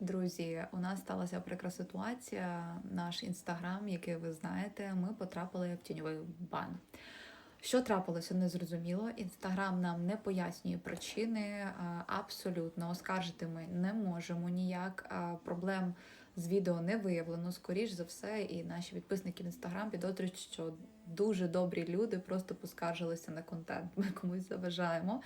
Друзі, у нас сталася прикра ситуація. Наш інстаграм, який ви знаєте, ми потрапили в тіньовий бан. Що трапилося, не зрозуміло. Інстаграм нам не пояснює причини. Абсолютно оскаржити ми не можемо ніяк. Проблем з відео не виявлено. Скоріш за все, і наші підписники в інстаграм підозрюють, що дуже добрі люди просто поскаржилися на контент. Ми комусь заважаємо.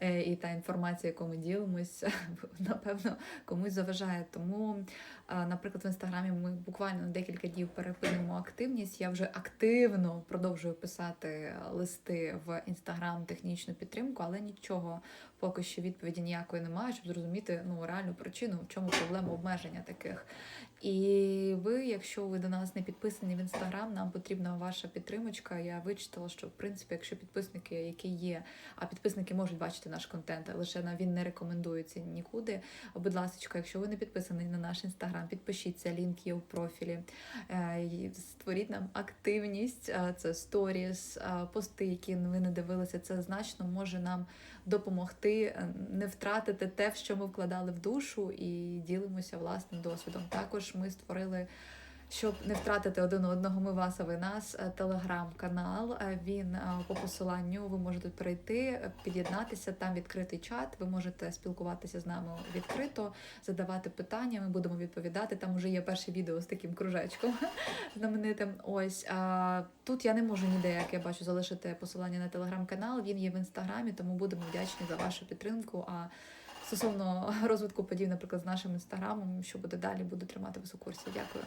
Е, І та інформація, яку ми ділимось, напевно, комусь заважає. Тому, наприклад, в інстаграмі ми буквально на декілька днів перепинимо активність. Я вже активно продовжую писати листи в інстаграм технічну підтримку, але нічого поки що відповіді ніякої немає, щоб зрозуміти ну реальну причину, в чому проблема обмеження таких. І ви, якщо ви до нас не підписані в інстаграм, нам потрібна ваша підтримочка. Я вичитала, що в принципі, якщо підписники, які є, а підписники можуть бачити наш контент, лише на він не рекомендується нікуди. Будь ласка, якщо ви не підписані на наш інстаграм, підпишіться, лінк є у профілі. Е, Створіть нам активність, е, це сторіс, е, пости, які ви не дивилися. Це значно може нам допомогти не втратити те, в що ми вкладали в душу, і ділимося власним досвідом. Також ми створили. Щоб не втратити один одного, ми вас, а ви нас, е, телеграм-канал. Е, Він е, по посиланню ви можете перейти, е, під'єднатися. Там відкритий чат. Ви можете спілкуватися з нами відкрито, задавати питання. Ми будемо відповідати. Там вже є перше відео з таким кружечком знаменитим. Ось тут я не можу ніде, як я бачу, залишити посилання на телеграм-канал. Він є в інстаграмі, тому будемо вдячні за вашу підтримку. А стосовно розвитку подій, наприклад, з нашим інстаграмом, що буде далі, буду тримати вас у курсі. Дякую.